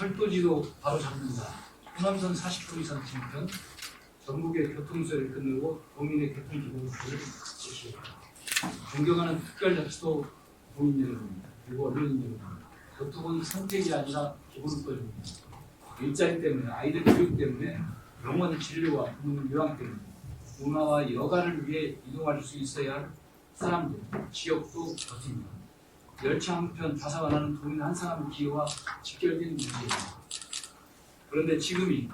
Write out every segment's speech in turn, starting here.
철도지도 바로 잡는다. 호남선 40km 이상 진편 전국의 교통수를 끝내고 도민의 교통기본을 제시했다. 존경하는 특별자치도 국민 여러분 그리고 언론인 여러분 교통은 선택이 아니라 기본권입니다. 일자리 때문에 아이들 교육 때문에 병원 진료와 부모 요양 때문에 문화와 여가를 위해 이동할 수 있어야 할 사람들, 지역도 버팁니다. 열차 한편 좌사관하는 도민 한 사람의 기여와 직결된 문제입니다. 그런데 지금이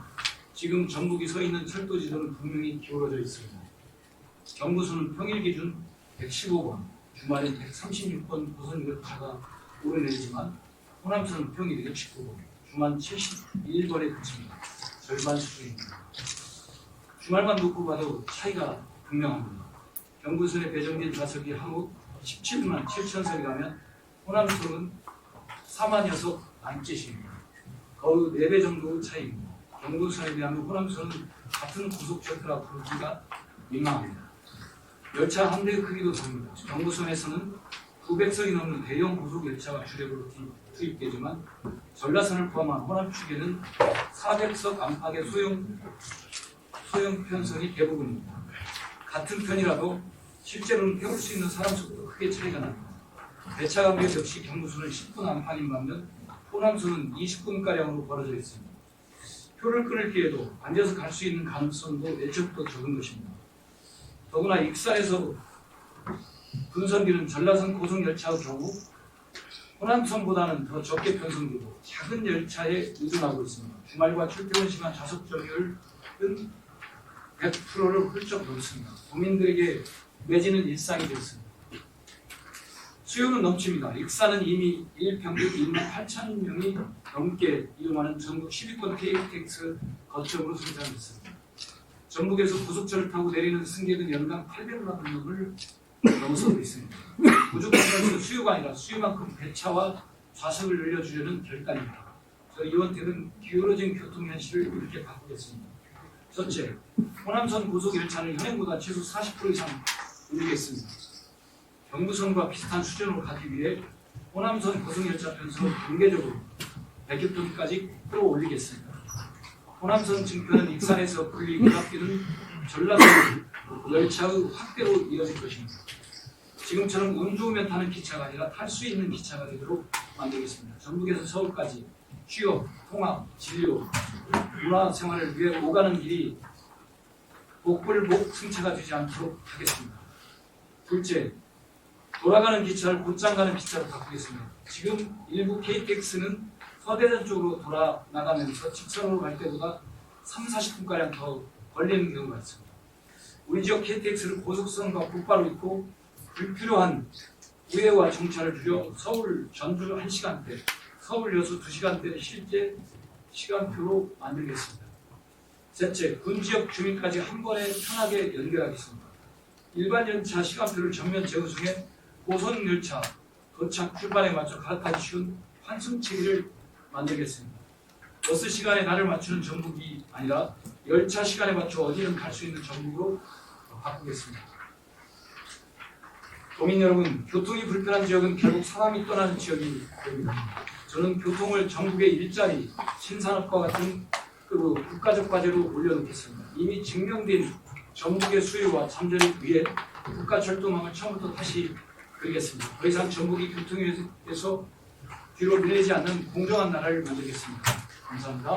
지금 전국이 서 있는 철도 지도는 분명히 기울어져 있습니다. 경부선은 평일 기준 115번, 주말엔 136번 고선 열차가 오르내리지만 호남선은 평일 69번, 주말 71번에 그칩니다. 절반 수준입니다. 주말만 놓고 봐도 차이가 분명합니다. 경부선에 배정된 좌석이 하루 17만 7천석이라면 호남선은 4만 녀석 안짓입니다. 거의 4배 정도 차이입니다. 경부선에 비하면 호남선은 같은 고속철도라 부르기가 민망합니다. 열차 한 대 크기도 다릅니다. 경부선에서는 900석이 넘는 대형 고속 열차가 주력으로 투- 투입되지만 전라선을 포함한 호남 축에는 400석 안팎의 소형 소형 편선이 대부분입니다. 같은 편이라도 실제로는 태울 수 있는 사람 수도 크게 차이가 납니다. 배차 간격 역시 경부선은 10분 안팎인 반면 호남선은 20분가량으로 벌어져 있습니다. 표를 끊을 기회도 앉아서 갈 수 있는 가능성도 예측도 적은 것입니다. 더구나 익산에서 분선비는 전라선 고속열차의 경우 호남선보다는 더 적게 편성되고 작은 열차에 의존하고 있습니다. 주말과 출퇴근 시간 좌석 점유율은 100%를 훌쩍 넘습니다. 국민들에게 매지는 일상이 됐습니다. 수요는 넘칩니다. 익산은 이미 일 평균 1만 8천 명이 넘게 이용하는 전국 10위권 KTX 거점으로 성장했습니다. 전국에서 고속철을 타고 내리는 승객은 연간 800만 명을 넘어서고 있습니다. 부족한 수요가 아니라 수요만큼 배차와 좌석을 늘려주려는 결단입니다. 저 이원택은 기울어진 교통 현실을 이렇게 바꾸겠습니다. 첫째, 호남선 고속열차는 현행보다 최소 40% 이상 늘리겠습니다. 경부선과 비슷한 수준으로 가기 위해 호남선 고속열차 편수를 단계적으로 100톤까지 끌어올리겠습니다. 호남선 증표는 익산에서 풀리고 앞뒤는 전라선 열차의 확대로 이어질 것입니다. 지금처럼 운주우면 타는 기차가 아니라 탈 수 있는 기차가 되도록 만들겠습니다. 전북에서 서울까지 취업, 통학, 진료, 문화 생활을 위해 오가는 길이 복불복 승차가 되지 않도록 하겠습니다. 둘째, 돌아가는 기차를 곧장 가는 기차로 바꾸겠습니다. 지금 일부 KTX는 서대전 쪽으로 돌아 나가면서 직선으로 갈 때보다 3, 40분가량 더 걸리는 경우가 있습니다. 우리 지역 KTX를 고속선과 곧바로 있고 불필요한 우회와 정차를 줄여 서울 전주 1시간대, 서울 여수 2시간대를 실제 시간표로 만들겠습니다. 셋째, 군 지역 주민까지 한 번에 편하게 연결하겠습니다. 일반 열차 시간표를 전면 재구성해 고선 열차 도착 출발에 맞춰 갈아타기 쉬운 환승 체계를 만들겠습니다. 버스 시간에 나를 맞추는 전국이 아니라 열차 시간에 맞춰 어디든 갈 수 있는 전국으로 바꾸겠습니다. 도민 여러분, 교통이 불편한 지역은 결국 사람이 떠나는 지역이 됩니다. 저는 교통을 전국의 일자리, 신산업과 같은 그 국가적 과제로 올려놓겠습니다. 이미 증명된 전국의 수요와 잠재를 위해 국가 철도망을 처음부터 다시 그리겠습니다. 더 이상 전국이 교통에서 뒤로 밀리지 않는 공정한 나라를 만들겠습니다. 감사합니다.